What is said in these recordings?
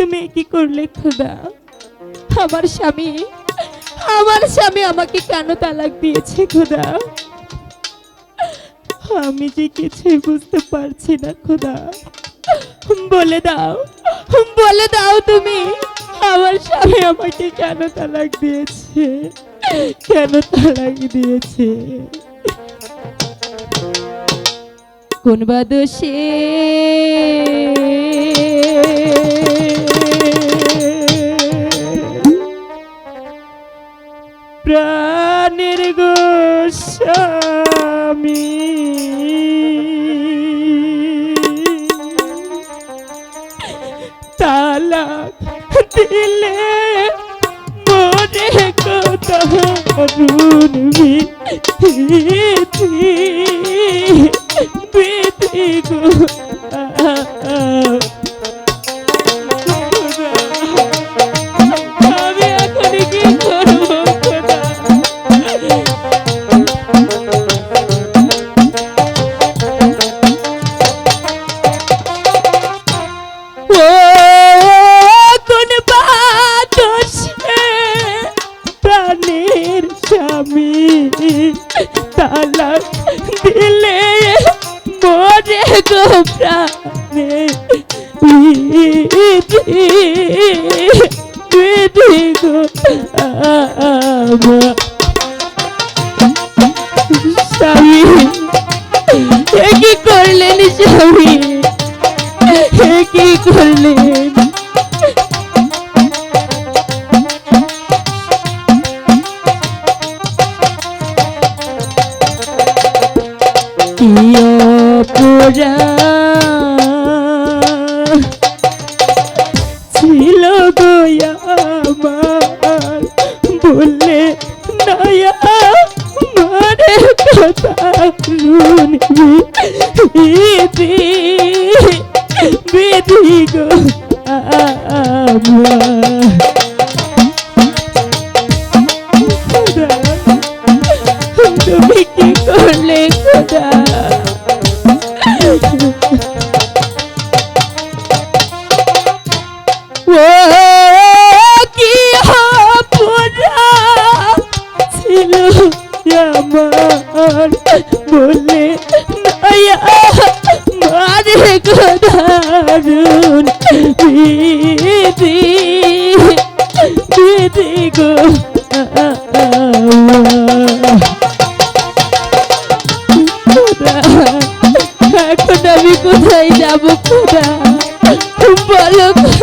তুমি কি করলে খোদা? আমার স্বামী আমার স্বামী আমাকে কেন তালাক দিয়েছে খোদা? আমি যে কিছুই বুঝতে পারছি না খোদা। বলে দাও বলে দাও তুমি, আমার স্বামী আমাকে কেন তালাক দিয়েছে? কেন তালাক দিয়েছে? কোন বা প্রাণের গোস্বামী। তালা দিলে মনে কত রুন স্বামী কি করলেন স্বামী কি করলেন কি অপরা তুমি কি করলে খোদা?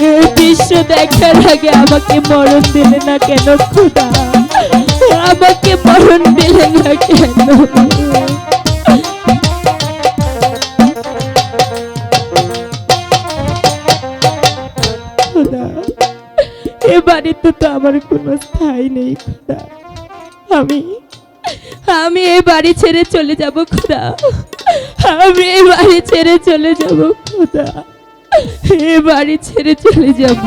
গো বিশ্ব দেখার আগে আমাকে মরণ দিলে না কেন খুদা? আমাকে মরণ দিলে না কেন? এ বাড়িতে তো আমার কোনো স্থায়ী নেই, খুদা। আমি আমি এই বাড়ি ছেড়ে চলে যাব, খোদা। আমি এই বাড়ি ছেড়ে চলে যাব, খোদা। এ বাড়ি ছেড়ে চলে যাব।